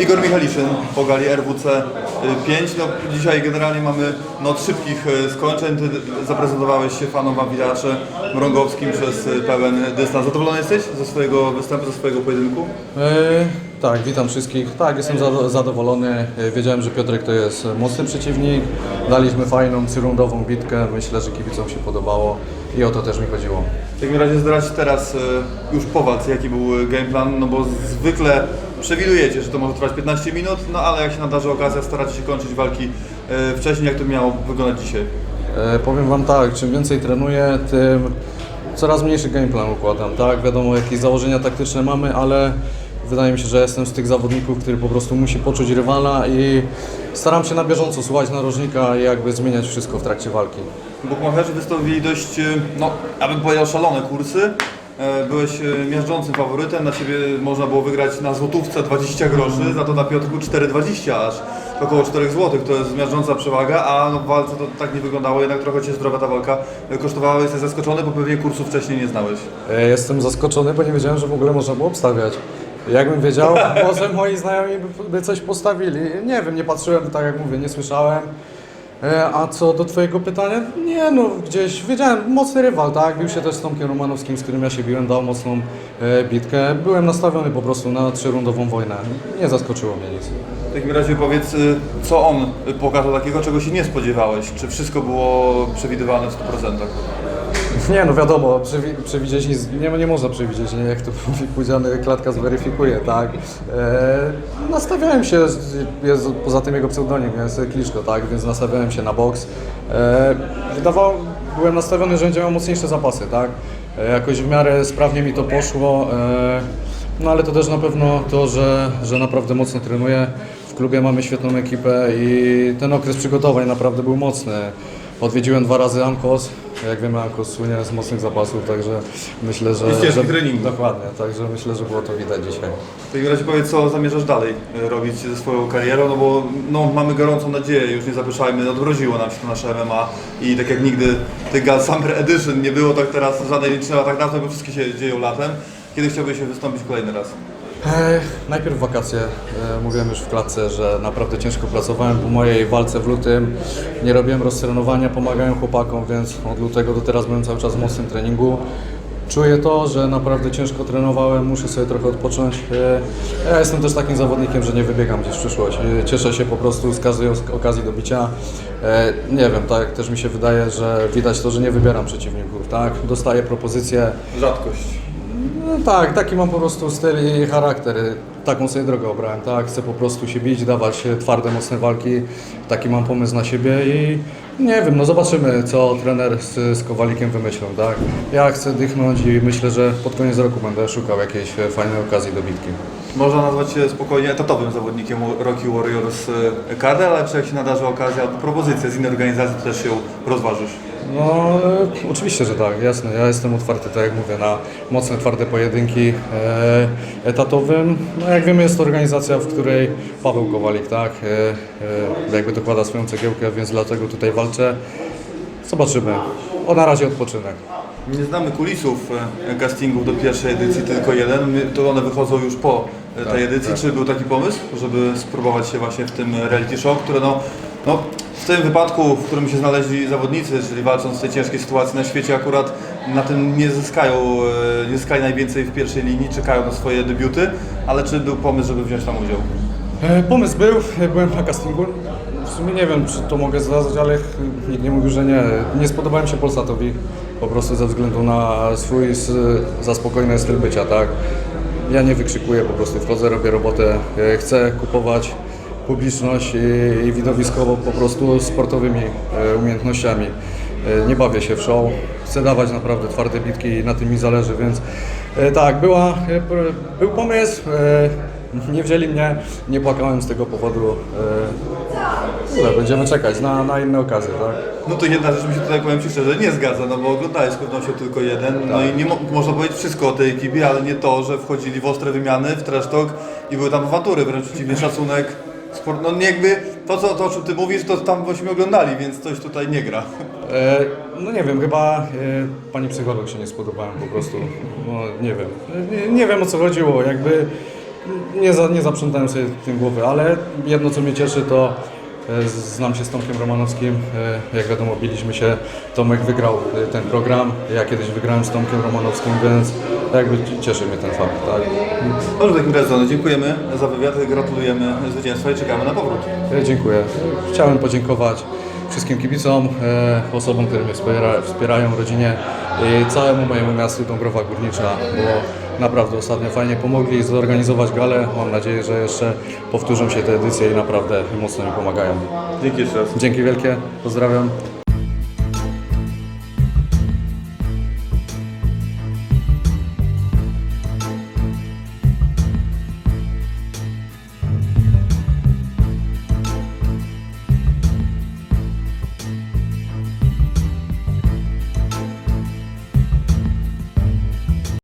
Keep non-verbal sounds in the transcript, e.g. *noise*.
Igor Michaliszyn po gali RWC 5. No, dzisiaj generalnie mamy no, od szybkich y, skończeń. Ty zaprezentowałeś się fanom Wawilacze Mrągowskim przez y, pełen dystans. Zadowolony jesteś ze swojego występu, ze swojego pojedynku? E, tak, witam wszystkich. Tak, jestem zado- zadowolony. E, Wiedziałem, że Piotrek to jest mocny przeciwnik. Daliśmy fajną, cyrundową bitkę. Myślę, że kibicom się podobało i o to też mi chodziło. W takim razie zdradź teraz y, już po walce, jaki był y, game plan, no bo zwykle przewidujecie, że to może trwać 15 minut, no ale jak się nadarzy okazja, staracie się kończyć walki y, wcześniej, jak to miało wyglądać dzisiaj? E, powiem Wam tak, czym więcej trenuję, tym coraz mniejszy gameplan układam, tak? Wiadomo, jakieś założenia taktyczne mamy, ale wydaje mi się, że jestem z tych zawodników, który po prostu musi poczuć rywala i staram się na bieżąco słuchać narożnika i jakby zmieniać wszystko w trakcie walki. Bukmacherzy wystawili dość, y, no, ja bym powiedział, szalone kursy. E, Byłeś y, miażdżącym faworytem, na Ciebie można było wygrać na złotówce 20 groszy, za to na Piotrku 4,20 aż około 4 zł, to jest miażdżąca przewaga, a no w walce to tak nie wyglądało, jednak trochę Cię zdrowa ta walka kosztowała, jesteś zaskoczony, bo pewnie kursów wcześniej nie znałeś. E, Jestem zaskoczony, bo nie wiedziałem, że w ogóle można było obstawiać. Jakbym wiedział, *laughs* może moi znajomi by coś postawili. Nie wiem, nie patrzyłem, tak jak mówię, nie słyszałem. E, A co do Twojego pytania? Nie no, gdzieś wiedziałem, mocny rywal, tak? Bił się też z Tomkiem Romanowskim, z którym ja się biłem, dał mocną e, bitkę. Byłem nastawiony po prostu na trzyrundową wojnę. Nie zaskoczyło mnie nic. W takim razie powiedz, y, co on pokazał takiego, czego się nie spodziewałeś? Czy wszystko było przewidywalne w 100%? *laughs* Nie, no wiadomo, przewi- przewidzieć nic, nie, nie można przewidzieć, nie, jak to mówi klatka zweryfikuje, tak. E, nastawiałem się, jest poza tym jego pseudonim, jest Kliszko, tak, więc nastawiałem się na boks. E, byłem nastawiony, że będzie miał mocniejsze zapasy, tak. E, jakoś w miarę sprawnie mi to poszło, e, no ale to też na pewno to, że, że naprawdę mocno trenuję. W klubie mamy świetną ekipę i ten okres przygotowań naprawdę był mocny. Odwiedziłem dwa razy Ankos. Jak wiemy, Ankos słynie z mocnych zapasów, także myślę, że. I ścieżki że treningu. Dokładnie, także myślę, że było to widać dzisiaj. W takim razie powiedz, co zamierzasz dalej y, robić ze swoją karierą, no bo no, mamy gorącą nadzieję, już nie zapraszajmy, odmroziło nam się to nasze MMA i tak jak nigdy tych Gal Summer Edition nie było, tak teraz żadnej trzeba tak naprawdę, bo wszystkie się dzieją latem. Kiedy chciałbyś się wystąpić kolejny raz? Najpierw wakacje. E, mówiłem już w klatce, że naprawdę ciężko pracowałem po mojej walce w lutym. Nie robiłem roztrenowania, pomagałem chłopakom, więc od lutego do teraz byłem cały czas w mocnym treningu. Czuję to, że naprawdę ciężko trenowałem, muszę sobie trochę odpocząć. E, Ja jestem też takim zawodnikiem, że nie wybiegam gdzieś w przyszłość. E, Cieszę się po prostu z każdej okazji do bicia. E, Nie wiem, tak też mi się wydaje, że widać to, że nie wybieram przeciwników, tak? Dostaję propozycje, Rzadkość. No tak, taki mam po prostu styl i charakter. Taką sobie drogę obrałem, tak? Chcę po prostu się bić, dawać twarde, mocne walki. Taki mam pomysł na siebie i nie wiem, no zobaczymy, co trener z, z Kowalikiem wymyślą, tak? Ja chcę dychnąć i myślę, że pod koniec roku będę szukał jakiejś e, fajnej okazji do bitki. Można nazwać się spokojnie etatowym zawodnikiem Rocky Warriors y, KD, ale czy jak się nadarzy okazja propozycja z innej organizacji, to też ją rozważysz? No, e, oczywiście, że tak, jasne. Ja jestem otwarty, tak jak mówię, na mocne, twarde pojedynki e, etatowym. No, jak wiemy, jest to organizacja, w której Paweł Kowalik, tak, e, e, jakby dokłada swoją cegiełkę, więc dlatego tutaj walczę. Zobaczymy. O, na razie odpoczynek. Nie znamy kulisów e, castingów do pierwszej edycji, tylko jeden. My- To one wychodzą już po e, tej Tak, edycji. tak. Czy był taki pomysł, żeby spróbować się właśnie w tym reality show, które no, no w tym wypadku, w którym się znaleźli zawodnicy, czyli walcząc w tej ciężkiej sytuacji na świecie, akurat na tym nie zyskają, e, nie zyskali najwięcej w pierwszej linii, czekają na swoje debiuty, ale czy był pomysł, żeby wziąć tam udział? E, Pomysł był, e, byłem na castingu. W sumie nie wiem, czy to mogę zdradzać, ale nikt nie mówił, że nie. Nie spodobałem się Polsatowi, po prostu ze względu na swój s- za spokojny styl bycia, tak? Ja nie wykrzykuję, po prostu wchodzę, robię robotę, chcę kupować publiczność i, i widowiskowo po prostu sportowymi umiejętnościami. E, Nie bawię się w show, chcę dawać naprawdę twarde bitki i na tym mi zależy, więc e, tak, była, e, był pomysł, nie wzięli mnie, nie płakałem z tego powodu. Tyle, będziemy czekać na, na inne okazje, tak? No to jedna rzecz mi się tutaj, powiem Ci szczerze, nie zgadza, no bo oglądałeś pewnością tylko jeden, no Tak. i nie mo- można powiedzieć wszystko o tej ekipie, ale nie to, że wchodzili w ostre wymiany, w trash talk i były tam awantury, wręcz przeciwnie, szacunek, sport, no nie jakby to, co, to o czym Ty mówisz, to tam byśmy oglądali, więc coś tutaj nie gra. E, no nie wiem, chyba e, pani psycholog się nie spodobałem po prostu. No nie wiem. Nie, nie wiem o co chodziło, jakby nie, za, nie zaprzątałem sobie tym głowy, ale jedno co mnie cieszy to e, znam się z Tomkiem Romanowskim, e, jak wiadomo biliśmy się, Tomek wygrał e, ten program, ja kiedyś wygrałem z Tomkiem Romanowskim, więc jakby cieszy mnie ten fakt, tak. Dobrze, w takim razie no, dziękujemy za wywiad, gratulujemy zwycięstwa i czekamy na powrót. E, Dziękuję. Chciałem podziękować wszystkim kibicom, e, osobom, które mnie wspiera, wspierają, rodzinie i całemu mojemu miastu Dąbrowa Górnicza, bo naprawdę ostatnio fajnie pomogli zorganizować galę. Mam nadzieję, że jeszcze powtórzą się te edycje i naprawdę mocno mi pomagają. Dzięki jeszcze raz. Dzięki wielkie, pozdrawiam.